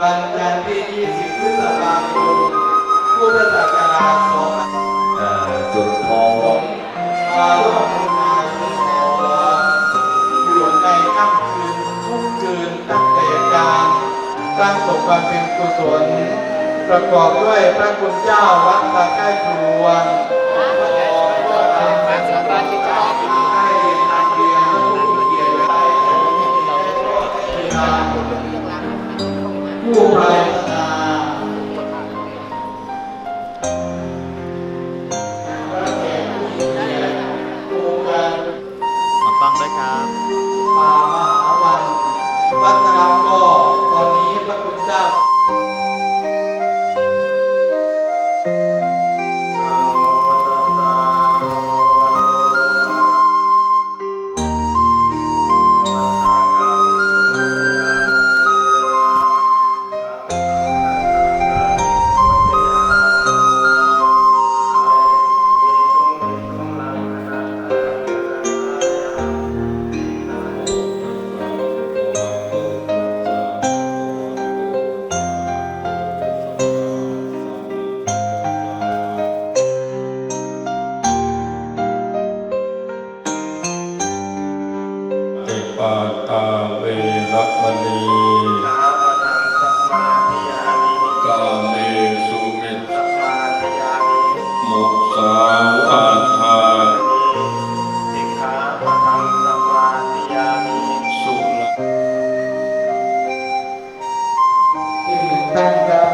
วันจันทร์ที่ 20 พฤษภาคม พุทธศักราชอ่าจุดทอง2500มาร่วมบุญงานฉลองอยู่ในค่ำคืนทุกคืนตั้งแต่การตั้งศพบำเพ็ญกุศล ประกอบด้วยพระคุณเจ้าวัดตาใกล้ครวร พาตาเวรมณีสาปนังสัมมาทิยามิกาเมสุมิตสัมมาทิยามิมุสาวาทาสุลอีกหนึ่งท่านครับ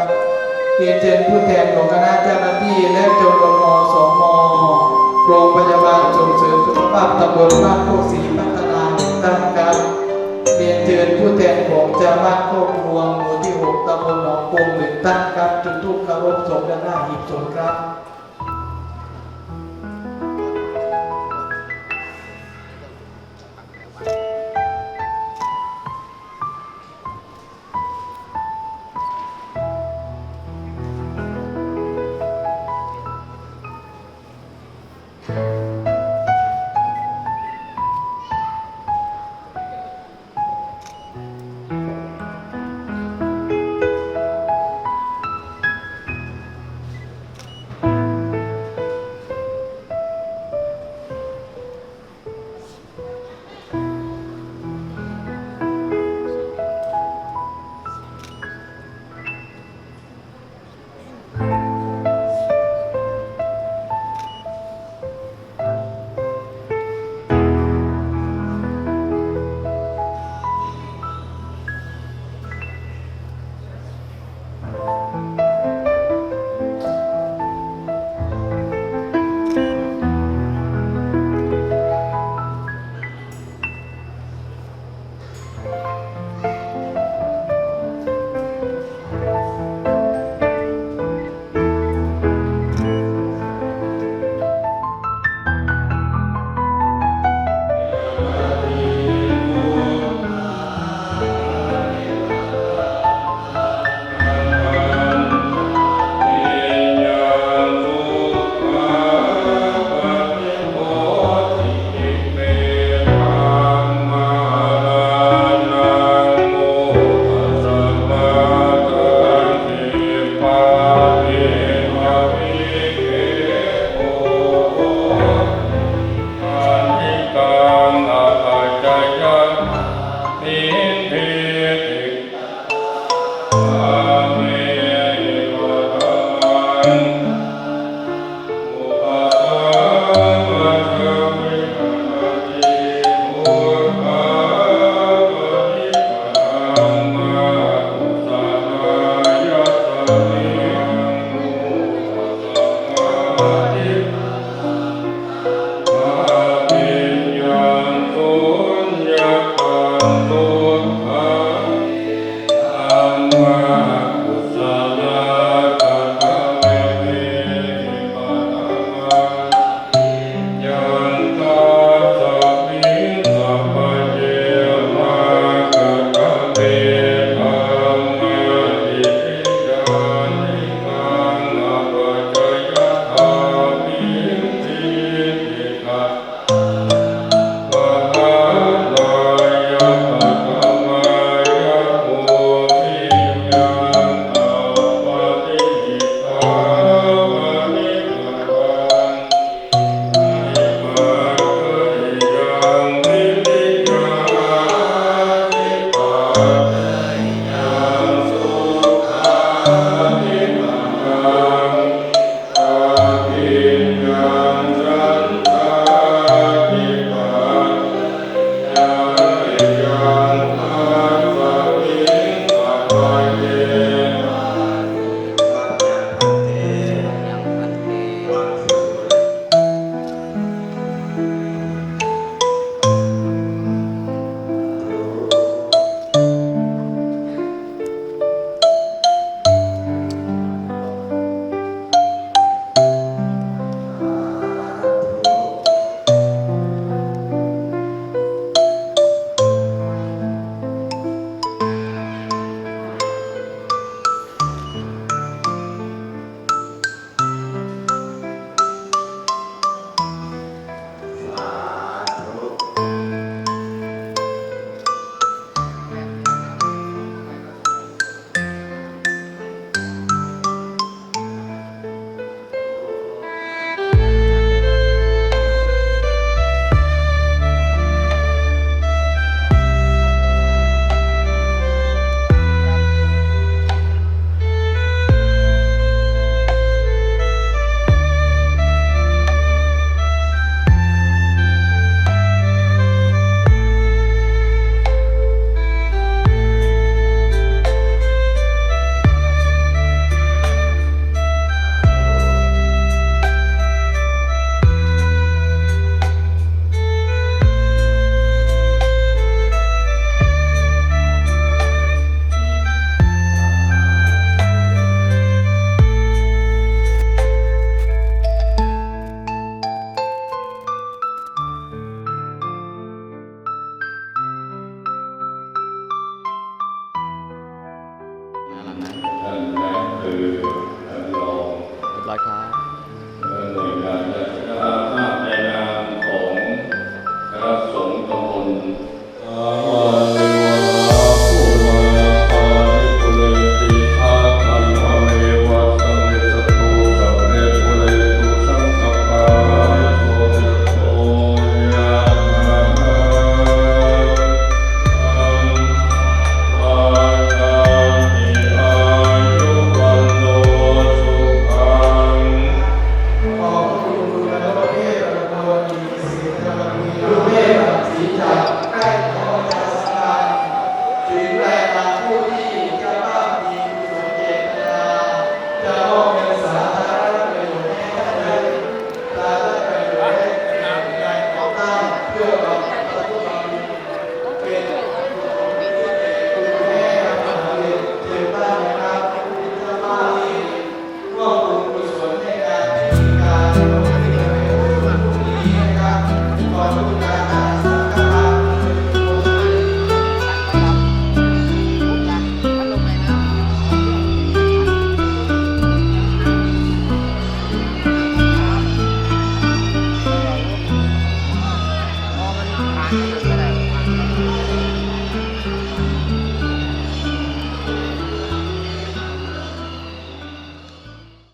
เรียนเชิญผู้แทนของคณะเจ้าหน้าที่และชมรมสมโรงพยาบาลส่งเสริมสุขภาพตำบลบ้านโคกศรี เป็นผู้แทนของจาวบ้าโคกรวงหมู่ที่หกตำบลหนองกงหนึ่งท่านครับจุดทูปเคารบสมด้านหน้าหีบศพครับ รองเรียบอยหน่วยงานราชการาคในนามของคณะสงฆ์ตำบล